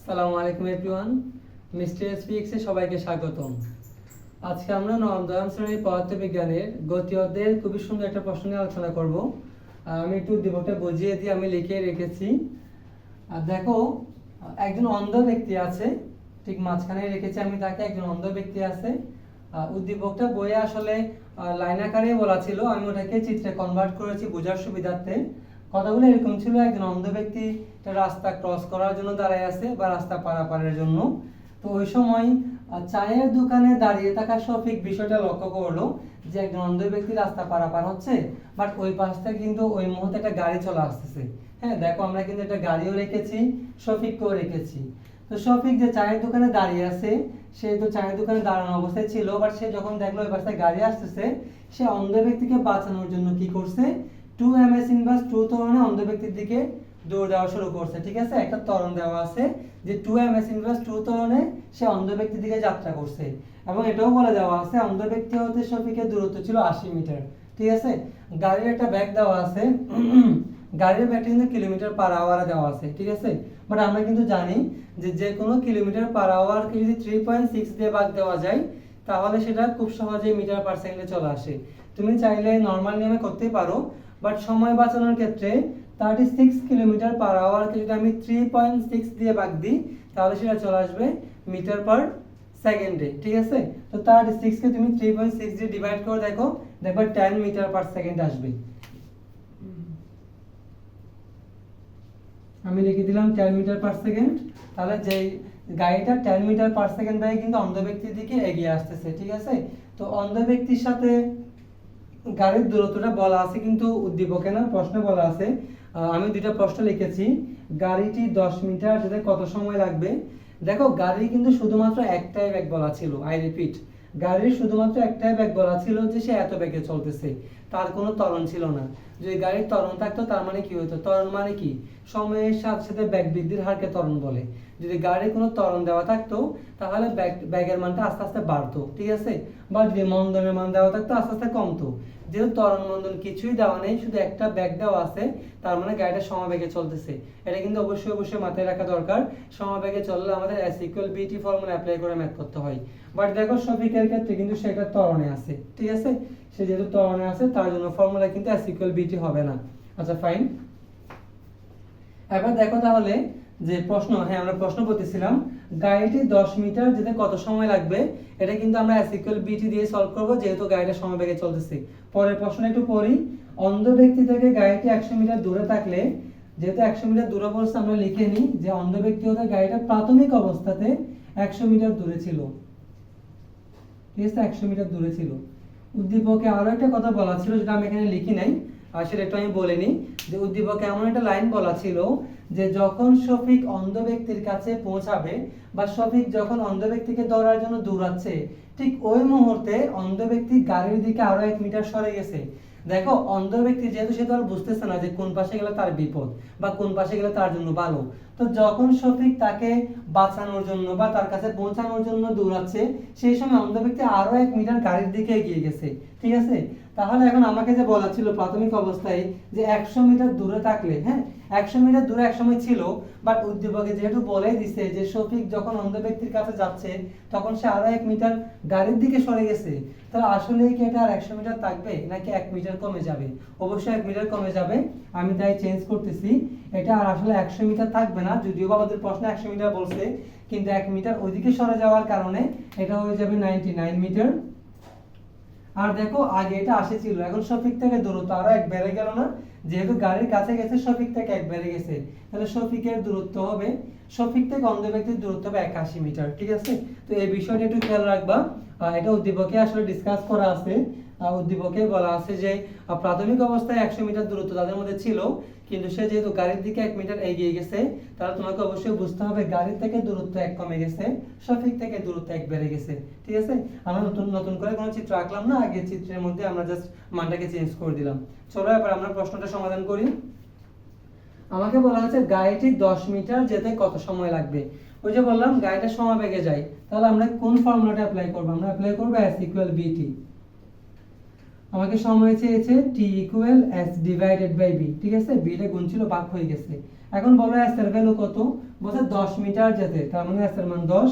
আসসালামু আলাইকুম everyone mister এসপিএক্সে সবাইকে স্বাগতম। আজকে আমরা নবম, দশম শ্রেণির পদার্থবিজ্ঞানের গতি অধ্যায়ের খুবই সুন্দর একটা প্রশ্ন নিয়ে আলোচনা করব। আমি একটু দিবকটা বুঝিয়ে দিয়ে আমি লিখে রেখেছি। আর দেখো, একজন অন্ধ ব্যক্তি আছে, ঠিক মাঝখানে রেখেছি আমি তাকে, একজন অন্ধ ব্যক্তি আছে। উদ্দীপকটা বইয়ে আসলে লাইন আকারে বলা ছিল, আমি ওটাকে চিত্রে কনভার্ট করেছি বোঝার সুবিধার্থে। কথাগুলো এরকম ছিল, একজন অন্ধ ব্যক্তি রাস্তা ক্রস করার জন্য দাঁড়ায় আছে বা রাস্তা পারাপারের জন্য। তো ওই সময় চায়ের দোকানে দাঁড়িয়ে থাকা শফিক বিষয়টা লক্ষ্য করল যে একজন অন্ধ ব্যক্তি রাস্তা পারাপার হচ্ছে বাট ওই পাশ থেকে কিন্তু ওই মুহূর্তে একটা গাড়ি চলে আসতেছে। হ্যাঁ দেখো আমরা কিন্তু একটা গাড়িও রেখেছি, শফিককেও রেখেছি। তো শফিক যে চায়ের দোকানে দাঁড়িয়ে আছে, সে তো চায়ের দোকানে দাঁড়ানো অবস্থায় ছিল বাট সে যখন দেখল ওই পাশে গাড়ি আসতেছে, সে অন্ধ ব্যক্তিকে বাঁচানোর জন্য কি করছে two M S inverse two ত্বরণে অন্ধ ব্যক্তির দিকে দৌড় দেওয়া শুরু করছে, ঠিক আছে? একটা ত্বরণ দেওয়া আছে যে টু এম ইনভার্স টু ত্বরণে সে অন্ধ ব্যক্তির দিকে যাত্রা করছে এবং এটাও বলে দেওয়া আছে অন্ধ ব্যক্তি হতে শফিকের দূরত্ব ছিল আশি মিটার, ঠিক আছে? গাড়ির একটা ব্যাগ দেওয়া আছে, গাড়ির ব্যাগটা কিন্তু কিলোমিটার পার আওয়ারে দেওয়া আছে, ঠিক আছে? বাট আমরা কিন্তু জানি যে যে কোনো কিলোমিটার পার আওয়ারকে যদি থ্রি পয়েন্ট সিক্স দিয়ে ভাগ দেওয়া যায়, তাহলে সেটা খুব সহজেই মিটার পার সেকেন্ডে চলে আসে। তুমি চাইলে নর্মাল নিয়মে করতেই পারো বাট সময় বাঁচানোর ক্ষেত্রে থার্টি সিক্স কিলোমিটার পার আওয়ারকে যদি আমি থ্রি পয়েন্ট সিক্স দিয়ে ভাগ দিই, তাহলে সেটা চলে আসবে মিটার পার সেকেন্ডে ঠিক আছে? তো থার্টি সিক্সকে তুমি থ্রি পয়েন্ট সিক্স দিয়ে ডিভাইড করে দেখো, দেখবে টেন মিটার পার সেকেন্ড আসবে। আমি লিখে দিলাম টেন মিটার পার সেকেন্ড তাহলে যে গাড়িটা টেন মিটার পার সেকেন্ড বেগে কিন্তু অন্ধ ব্যক্তির দিকে এগিয়ে আসতেছে, ঠিক আছে? তো অন্ধ ব্যক্তির সাথে গাড়ির দূরত্বটা বলা আছে, কিন্তু উদ্দীপকে না প্রশ্ন বলা আছে। আমি দুইটা প্রশ্ন লিখেছি। গাড়িটি দশ মিটার যেতে কত সময় লাগবে? দেখো গাড়ি কিন্তু শুধুমাত্র একটাই ব্যাগ বলা ছিল আই রিপিট গাড়ির শুধুমাত্র একটাই ব্যাগ বলা ছিল যে সে এত ব্যাগে চলতেছে। তার কোনো ত্বরণ ছিল না। যদি গাড়ির ত্বরণ থাকতো তার মানে কি হতো ত্বরণ মানে কি? সময়ের সাথে সাথে ব্যাগ বৃদ্ধির হারকে ত্বরণ বলে। যদি গাড়ির কোনো তরণ দেওয়া থাকতো, তাহলে ব্যাগ ব্যাগের মানটা আস্তে আস্তে বাড়তো, ঠিক আছে? বা যদি মন্দনের মান দেওয়া থাকতো, আস্তে আস্তে কমতো। যেহেতু কিছুই দেওয়া নেই, শুধু একটা ব্যাগ দেওয়া আছে, তার মানে গাড়িটা সমবেগে চলতেছে। এটা কিন্তু অবশ্যই অবশ্যই মাথায় রাখা দরকার। সমবেগে চললে আমাদের S equal VT formula apply করে ম্যাথ করতে হয়। বাট দেখো ক্ষেত্রে কিন্তু সেটা ত্বরণে আছে, ঠিক আছে? সে যেহেতু ত্বরণে আছে, তার জন্য ফর্মুলা কিন্তু এস ইকুয়াল বিটি হবে না। আচ্ছা ফাইন এবার দেখো তাহলে যে প্রশ্ন হ্যাঁ আমরা প্রশ্ন করতেছিলাম গাড়িটি দশ মিটার যেতে কত সময় লাগবে? এটা কিন্তু আমরা অ্যাসিকুয়াল বিটি দিয়ে সলভ করব, যেহেতু গাড়িটা সমবেগে চলতেছে। পরের প্রশ্ন একটু পড়ি। অন্ধ ব্যক্তি থেকে গাড়িটি একশো মিটার দূরে থাকলে, যেহেতু একশো মিটার দূরে বলছে, আমরা লিখে নিই যে অন্ধ ব্যক্তি হতে গাড়িটা প্রাথমিক অবস্থাতে একশো মিটার দূরে ছিল। ঠিক আছে, একশো মিটার দূরে ছিল। উদ্দীপকে আরও একটা কথা বলা ছিল, যেটা আমি এখানে লিখি নাই, আর সেটা একটু আমি বলে নিই যে উদ্দীপকে এমন একটা লাইন বলা ছিল যে যখন শফিক অন্ধ ব্যক্তির কাছে পৌঁছাবে বা শফিক যখন অন্ধ ব্যক্তিকে ধরার জন্য দৌড়াচ্ছে, ঠিক ওই মুহূর্তে অন্ধ ব্যক্তি গাড়ির দিকে আরও এক মিটার সরে গেছে। দেখো, অন্ধ ব্যক্তি যেহেতু সে তো আর বুঝতেছে না যে কোন পাশে গেলে তার বিপদ বা কোন পাশে গেলে তার জন্য ভালো। তো যখন শফিক তাকে বাঁচানোর জন্য বা তার কাছে পৌঁছানোর জন্য দৌড়াচ্ছে, সেই সময় অন্ধ ব্যক্তি আরও এক মিটার গাড়ির দিকে এগিয়ে গেছে। ঠিক আছে? তাহলে এখন আমাকে যে বলা ছিল প্রাথমিক অবস্থায় যে একশো মিটার দূরে থাকলে হ্যাঁ একশো মিটার দূরে একসময় ছিল বাট উদ্দীপকে যেহেতু বলেই দিছে যে শফিক যখন অন্ধ ব্যক্তির কাছে যাচ্ছে, তখন সে আরও এক মিটার গাড়ির দিকে সরে গেছে। তাহলে আসলে কি এটা আর একশো মিটার থাকবে, নাকি এক মিটার কমে যাবে? অবশ্যই এক মিটার কমে যাবে, আমি তাই চেঞ্জ করতেছি। এটা আর আসলে একশো মিটার থাকবে না, যদিও বা আমাদের প্রশ্নে একশো মিটার বলছে, কিন্তু এক মিটার ওইদিকে সরে যাওয়ার কারণে এটা হয়ে যাবে নাইনটি নাইন মিটার আর দেখো, আগে এটা আসে ছিল, এখন সফিক থেকে দূরত্ব, আরও এক বেড়ে গেল না? যেহেতু গাড়ির কাছে গেছে শফিক থেকে এক বেড়ে গেছে। তাহলে শফিকের দূরত্ব হবে শফিক থেকে অন্ধ ব্যক্তির দূরত্ব হবে একাশি মিটার, ঠিক আছে? তো এই বিষয়টা একটু খেয়াল রাখবা। এটা উদ্দীপকে আসলে ডিসকাস করা আছে উদ্দীপকে বলা আছে যে প্রাথমিক অবস্থায় একশো মিটার দূরত্ব তাদের মধ্যে ছিল, কিন্তু সে যেহেতু গাড়ির দিকে এক মিটার এগিয়ে গেছে, তাহলে তোমাকে অবশ্যই বুঝতে হবে গাড়ি থেকে দূরত্ব এক কমে গেছে, সঠিক থেকে দূরত্ব এক বেড়ে গেছে, ঠিক আছে? আমরা নতুন নতুন করে কোনো চিত্র আঁকলাম না আগে চিত্রের মধ্যে আমরা জাস্ট মানটাকে চেঞ্জ করে দিলাম। চলো এবার আমরা প্রশ্নটা সমাধান করি। আমাকে বলা হয়েছে গাড়িটি দশ মিটার যেতে কত সময় লাগবে? ওই যে বললাম গাড়িটা সমাবেগে যায়, তাহলে আমরা কোন ফর্মুলাটা অ্যাপ্লাই করব? আমরা অ্যাপ্লাই করব এস ইকুয়াল বিটি আমাকে সময় চেয়েছে T equal S divided by V ঠিক আছে? বিটা গুণ ছিল ভাগ হয়ে গেছে। এখন বলো এস এর ভ্যালু কত? বলছে দশ মিটার যেতে। তার মানে এস এর মান দশ।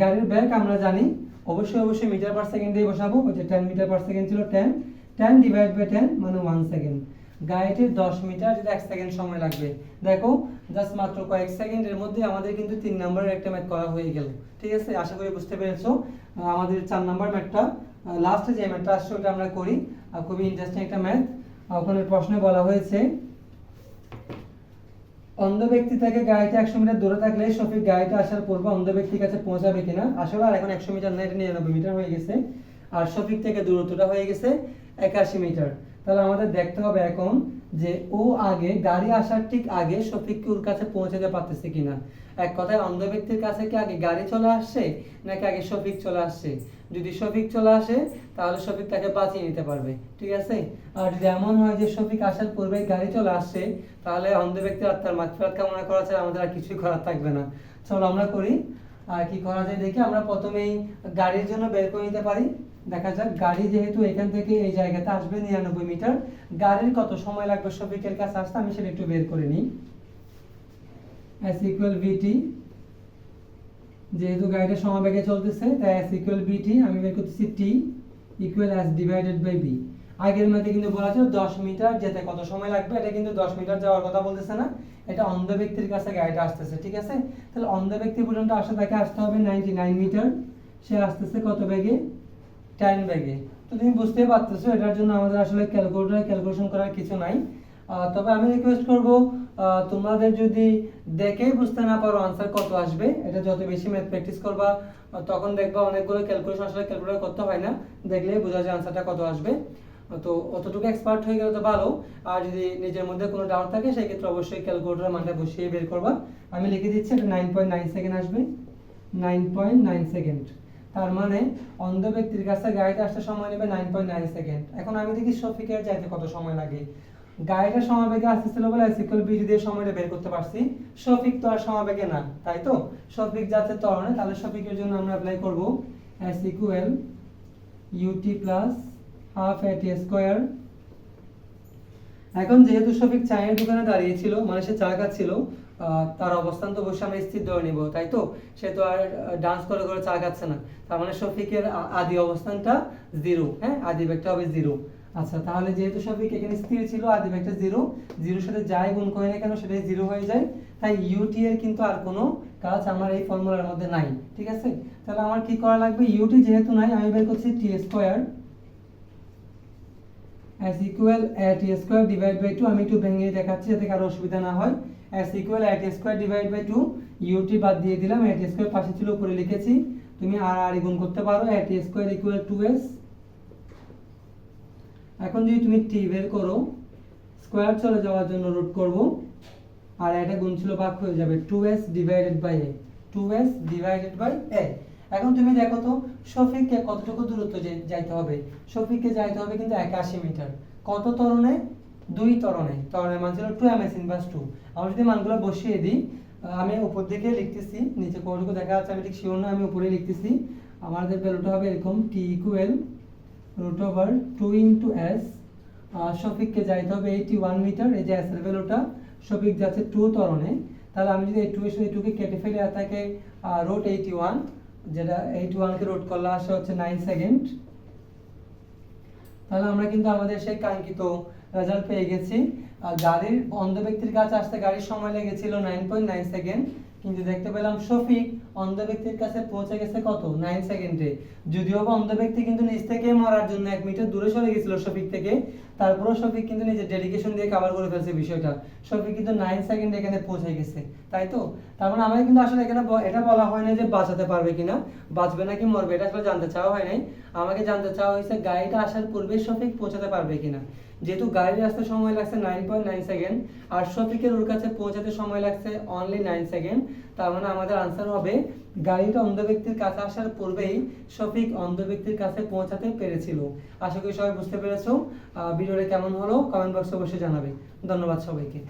গাড়ির ব্যাগ আমরা জানি, অবশ্যই অবশ্যই মিটার পার সেকেন্ডে বসাবো। ওই যে টেন মিটার পার সেকেন্ড ছিল ten ten divide by ten মানে ওয়ান সেকেন্ড গাড়িটির দশ মিটার, যেটা এক সেকেন্ড সময় লাগবে। দেখো জাস্ট মাত্র কয়েক সেকেন্ডের মধ্যে আমাদের কিন্তু তিন নম্বরের একটা ম্যাথ করা হয়ে গেল। ঠিক আছে? আশা করি বুঝতে পেরেছ। আমাদের চার নম্বর ম্যাথটা লাস্টে যে ম্যাথটা আসছে, ওটা আমরা করি। খুবই ইন্টারেস্টিং একটা ম্যাথ ওখানে প্রশ্নে বলা হয়েছে, অন্ধ ব্যক্তি থেকে গাড়িতে একশো মিটার দূরে থাকলে শফিক গাড়িতে আসার পূর্বে অন্ধ ব্যক্তির কাছে পৌঁছাবে কিনা? আসলে আর এখন একশো মিটার না এটা নিরানব্বই মিটার হয়ে গেছে। আর শফিক থেকে দূরত্বটা হয়ে গেছে একাশি মিটার তাহলে আমাদের দেখতে হবে এখন যে ও আগে, গাড়ি আসার ঠিক আগে শফিককে ওর কাছে পৌঁছাতে পারতেছে কিনা। এক কথায় অন্ধ ব্যক্তির কাছে কি আগে গাড়ি চলে আসছে, নাকি আগে শফিক চলে আসছে? যদি শফিক চলে আসে, তাহলে শফিক তাকে বাঁচিয়ে নিতে পারবে, ঠিক আছে? আর যদি এমন হয় যে শফিক আসার পূর্বে গাড়ি চলে আসছে, তাহলে অন্ধ ব্যক্তি আর আত্মার মাগফিরাত কামনা করা ছাড়া আমাদের আর কিছুই করার থাকবে না। চলো আমরা করি। আর কি করা যায় দেখি, আমরা প্রথমেই গাড়ির জন্য বের করে নিতে পারি। দেখা যাক, গাড়ি যেহেতু এখান থেকে এই জায়গাতে আসবে নিরানব্বই মিটার, গাড়ির কত সময় লাগবে শফিকের কাছে আসতে? আমি সেটা একটু বের করে নিই। এস ইকুয়াল ভিটি যেহেতু গাড়িটা সমবেগে চলতেছে, তাই এস ইকুয়াল বিটি আমি বের করতেছি T equal S divided by V আগের মধ্যে কিন্তু বলা ছিল দশ মিটার যেতে কত সময় লাগবে, এটা কিন্তু দশ মিটার যাওয়ার কথা বলতেছে না, এটা অন্ধ ব্যক্তির কাছে গাড়িটা আসতেছে, ঠিক আছে? তাহলে অন্ধ ব্যক্তি পর্যন্ত আসা তাকে আসতে হবে নাইনটি নাইন মিটার। সে আসতেছে কত বেগে? টেন বেগে তো তুমি বুঝতেই পারতেছো, এটার জন্য আমাদের আসলে ক্যালকুলেটর ক্যালকুলেশন করার কিছু নাই। তবে আমি রিকোয়েস্ট করব তোমাদের যদি দেখেই বুঝতে না পারো আনসার কত আসবে, এটা যত বেশি ম্যাথ প্র্যাকটিস করবা, তখন দেখবা অনেকগুলো ক্যালকুলেশন আসলে ক্যালকুলেট করতে হয় না। দেখলেই বোঝা যায় আনসারটা কত আসবে। তো অতটুকু এক্সপার্ট হয়ে গেলে তো ভালো। আর যদি নিজের মধ্যে কোনো ডাউট থাকে সেই ক্ষেত্রে অবশ্যই ক্যালকুলেটরের মানটা বসিয়ে বের করবা। আমি লিখে দিচ্ছি, এটা নাইন পয়েন্ট নাইন সেকেন্ড আসবে। নাইন পয়েন্ট নাইন সেকেন্ড তার মানে অন্ধ ব্যক্তির কাছে গাড়িতে আসতে সময় নেবে নাইন পয়েন্ট নাইন সেকেন্ড এখন আমি দেখি শফিকের যাইতে কত সময় লাগে। গাড়িটা সমবেগে আসতেছিল বলে সিকল বিজি দিয়ে সময়টা বের করতে পারছি। শফিক তো আর সমবেগে না, তাই তো? শফিক যাচ্ছে ত্বরণে তাহলে শফিকের জন্য আমরা অ্যাপ্লাই করব S equal UT plus half A T square এখন যেহেতু শফিক চায়ের দোকানে দাঁড়িয়েছিল মানে সে চা খাচ্ছিল তার অবস্থান তো অবশ্যই আমরা স্থির ধরে নিব, তাই তো? সে তো আর ডান্স করে করে চা খাচ্ছে না। তার মানে শফিকের আদি অবস্থানটা জিরো হ্যাঁ? আদি ব্যাগটা হবে জিরো আচ্ছা তাহলে যেহেতু শফিক এখানে স্থির ছিল, আদি ব্যাগটা জিরো জিরোর সাথে যাই গুণ করে না কেন সেটাই জিরো হয়ে যায়। তাই ইউটি এর কিন্তু আর কোনো কাজ আমার এই ফর্মুলার মধ্যে নাই, ঠিক আছে? তাহলে আমার কি করা লাগবে? ইউটি যেহেতু নাই, আমি বের করছি T square as equal at a square divide by 2 আমি একটু ভেঙে দেখাচ্ছি যাতে কারও অসুবিধা না হয়। Equal at a square divide by 2 ut বাদ দিয়ে দিলাম a square পাশে ছিল উপরে লিখেছি, তুমি আর আর গুণ করতে পারো, at a square equal 2s এখন যদি তুমি t বের করো স্কোয়ার চলে যাওয়ার জন্য রুট করব, আর এটা গুণ ছিল ভাগ হয়ে যাবে 2s divided by a 2s divided by a এখন তুমি দেখো তো শফিককে কতটুকু দূরত্ব যাইতে হবে? শফিককে যাইতে হবে কিন্তু একাশি মিটার। কত ত্বরণে দুই তরণে ত্বরণের মান ছিল two M S inverse two আমরা যদি মানগুলো বসিয়ে দিই আমি উপর দিকে লিখতেছি, নিচে কতটুকু দেখা যাচ্ছে, আমি ঠিক শিওর আমি উপরে লিখতেছি। আমাদের ভ্যালুটা হবে এরকম T equal root over two into S শফিককে যাইতে হবে এইটি ওয়ান মিটার এই যে এস এর ভ্যালুটা শফিক যাচ্ছে টু তরণে। তাহলে আমি যদি এই টু এর সাথে টুকে কেটে ফেলে আর থাকে রোড এইটি ওয়ান যেটা এইটি ওয়ানকে রোড করলে আসে হচ্ছে নাইন সেকেন্ড তাহলে আমরা কিন্তু আমাদের সেই কাঙ্ক্ষিত রেজাল্ট পেয়ে গেছি। আর গাড়ির অন্ধ ব্যক্তির কাছে আসতে গাড়ির সময় লেগেছিল নাইন পয়েন্ট নাইন সেকেন্ড কিন্তু দেখতে পেলাম শফিক অন্ধ ব্যক্তির কাছে পৌঁছে গেছে কত? নাইন সেকেন্ডে যদিও বা অন্ধ ব্যক্তি কিন্তু নিজ থেকে মরার জন্য এক মিটার দূরে সরে গেছিল শফিক থেকে। তারপরেও শফিক কিন্তু নিজের ডেডিকেশন দিয়ে কভার করে ফেলছে বিষয়টা। শফিক কিন্তু নাইন সেকেন্ড এখানে পৌঁছে গেছে। তাই তো? তার মানে আমাকে কিন্তু আসলে এখানে এটা বলা হয় না যে বাঁচাতে পারবে কিনা। বাঁচবে নাকি মরবে, এটা আসলে জানতে চাওয়া হয় নাই। আমাকে জানতে চাওয়া হয়েছে গাড়িটা আসার পূর্বে শফিক পৌঁছাতে পারবে কিনা। যেহেতু গাড়ির আসতে সময় লাগছে নাইন পয়েন্ট নাইন সেকেন্ড আর শফিকের ওর কাছে পৌঁছাতে সময় লাগছে অনলি নাইন সেকেন্ড তার মানে আমাদের আনসার হবে, গাড়িটা অন্ধ ব্যক্তির কাছে আসার পূর্বেই শফিক অন্ধ ব্যক্তির কাছে পৌঁছাতে পেরেছিল। আশা করি সবাই বুঝতে পেরেছ। ভিডিওটা কেমন হলো? কমেন্ট বক্সে অবশ্যই জানাবে। ধন্যবাদ সবাইকে।